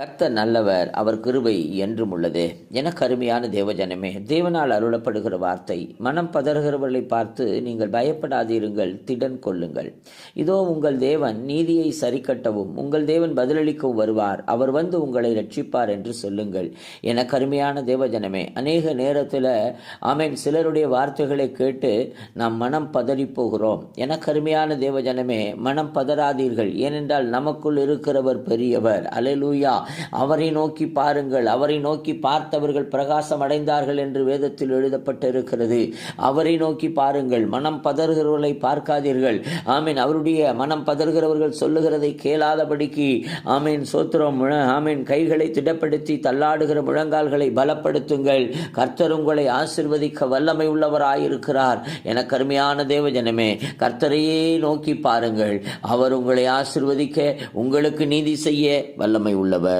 கர்த்த நல்லவர் அவர் கிருபை என்றும் உள்ளது. என கருமையான தேவஜனமே தேவனால் அருளப்படுகிற வார்த்தை மனம் பதறுகிறவர்களை பார்த்து நீங்கள் பயப்படாதீருங்கள் திடன் கொள்ளுங்கள். இதோ உங்கள் தேவன் நீதியை சரிக்கட்டவும் உங்கள் தேவன் பதிலளிக்கவும் வருவார். அவர் வந்து உங்களை ரட்சிப்பார் என்று சொல்லுங்கள். என கருமையான தேவஜனமே அநேக நேரத்தில் ஆமேன் சிலருடைய வார்த்தைகளை கேட்டு நாம் மனம் பதறி போகிறோம் கருமையான தேவஜனமே மனம் பதறாதீர்கள். ஏனென்றால் நமக்குள் இருக்கிறவர் பெரியவர். அலலூயா அவரை நோக்கி பாருங்கள். அவரை நோக்கி பார்த்தவர்கள் பிரகாசம் அடைந்தார்கள் என்று வேதத்தில் எழுதப்பட்டிருக்கிறது. அவரை நோக்கி பாருங்கள். மனம் பதறுகிறவர்களை பார்க்காதீர்கள். ஆமீன். அவருடைய மனம் பதறுகிறவர்கள் சொல்லுகிறதை கேளாதபடிக்கு ஆமீன் சோத்திரம் ஆமீன் கைகளை திடப்படுத்தி தள்ளாடுகிற முழங்கால்களை பலப்படுத்துங்கள். கர்த்தர் உங்களை ஆசிர்வதிக்க வல்லமை உள்ளவராயிருக்கிறார். என கருமையான தேவஜனமே கர்த்தரையே நோக்கி பாருங்கள். அவர் உங்களை ஆசிர்வதிக்க உங்களுக்கு நீதி செய்ய வல்லமை உள்ளவர்.